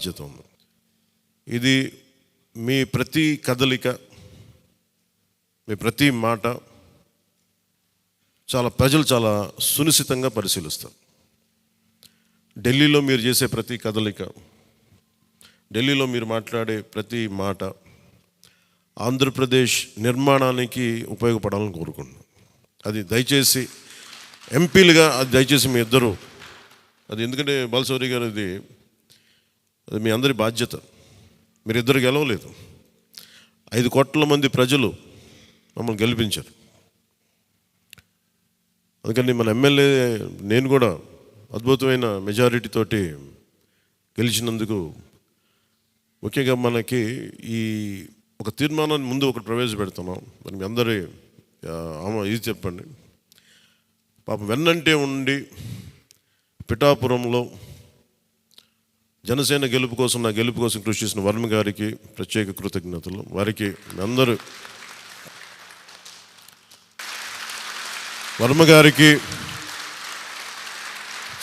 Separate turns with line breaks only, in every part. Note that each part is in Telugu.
బాధ్యత ఉంది. ఇది మీ ప్రతి కదలిక మీ ప్రతి మాట చాలా ప్రజలు చాలా సునిశ్చితంగా పరిశీలిస్తారు. ఢిల్లీలో మీరు చేసే ప్రతి కదలిక ఢిల్లీలో మీరు మాట్లాడే ప్రతి మాట ఆంధ్రప్రదేశ్ నిర్మాణానికి ఉపయోగపడాలని కోరుకుంటున్నాను అది దయచేసి ఎంపీలుగా అది దయచేసి మీ ఇద్దరు అది ఎందుకంటే బాలసౌరి గారు ఇది అది మీ అందరి బాధ్యత. మీరిద్దరు గెలవలేదు. ఐదు కోట్ల మంది ప్రజలు మమ్మల్ని గెలిపించారు. అందుకని మన ఎమ్మెల్యే నేను కూడా అద్భుతమైన మెజారిటీ తోటి గెలిచినందుకు ముఖ్యంగా మనకి ఈ ఒక తీర్మానాన్ని ముందు ఒకటి ప్రవేశపెడుతున్నాం. మరి మీ అందరి ఇది చెప్పండి. పాపం వెన్నంటే ఉండి పిఠాపురంలో జనసేన గెలుపు కోసం నా గెలుపు కోసం కృషి చేసిన వర్మ గారికి ప్రత్యేక కృతజ్ఞతలు. వారికి అందరూ వర్మ గారికి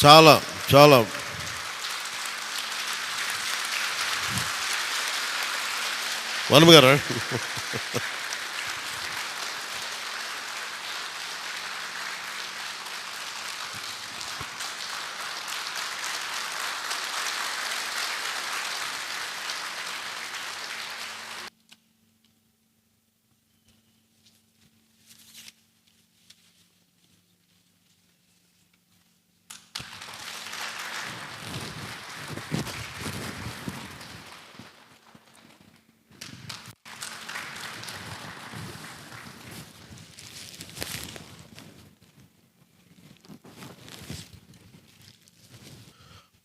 చాలా చాలా వర్మ గారా?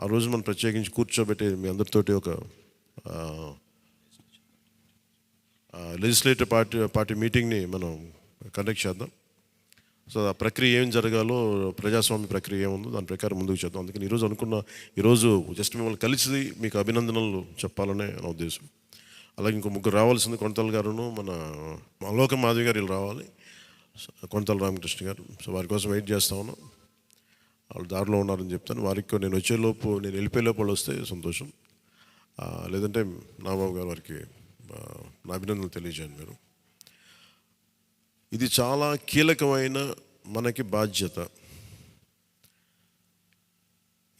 ఆ రోజు మనం ప్రత్యేకించి కూర్చోబెట్టి మీ అందరితోటి ఒక లెజిస్లేటివ్ పార్టీ పార్టీ మీటింగ్ని మనం కండక్ట్ చేద్దాం. సో ఆ ప్రక్రియ ఏం జరగాలో ప్రజాస్వామ్య ప్రక్రియ ఏముందో దాని ప్రకారం ముందుకు చేద్దాం. అందుకని ఈరోజు అనుకున్న ఈరోజు జస్ట్ మిమ్మల్ని కలిసి మీకు అభినందనలు చెప్పాలనే నా ఉద్దేశం. అలాగే ఇంకో ముగ్గురు రావాల్సింది కొంతల గారును మన అలోక మాధవి గారు వీళ్ళు రావాలి. కొంతల రామకృష్ణ గారు. సో వారి కోసం వెయిట్ చేస్తా ఉన్నాం. వాళ్ళు దారిలో ఉన్నారని చెప్తాను. వారికి నేను వచ్చేలోపు నేను వెళ్ళిపోయేలోపు వాళ్ళు వస్తే సంతోషం. లేదంటే నాబాబు గారు వారికి నా అభినందనలు తెలియజేయండి మీరు. ఇది చాలా కీలకమైన మనకి బాధ్యత.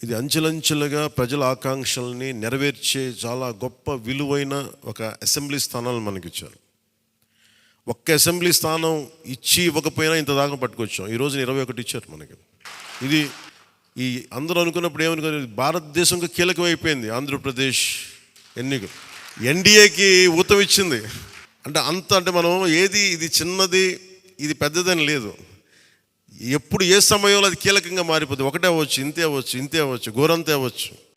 ఇది అంచెలంచెలుగా ప్రజల ఆకాంక్షల్ని నెరవేర్చే చాలా గొప్ప విలువైన ఒక అసెంబ్లీ స్థానాలు మనకిచ్చారు. ఒక్క అసెంబ్లీ స్థానం ఇచ్చి ఇవ్వకపోయినా ఇంత దాకా పట్టుకొచ్చాం. ఈరోజు ఇరవై ఒకటి ఇచ్చారు మనకి. ఇది ఈ అందరూ అనుకున్నప్పుడు ఏమనుకున్నారు? భారతదేశంకి కీలకం అయిపోయింది ఆంధ్రప్రదేశ్ ఎన్నిక ఎన్డీఏకి ఊతం ఇచ్చింది. అంటే అంత అంటే మనం ఏది ఇది చిన్నది ఇది పెద్దదని లేదు. ఎప్పుడు ఏ సమయంలో అది కీలకంగా మారిపోతుంది ఒకటే అవ్వచ్చు ఇంతే అవ్వచ్చు ఇంతే అవ్వచ్చు ఘోరంతే అవ్వచ్చు.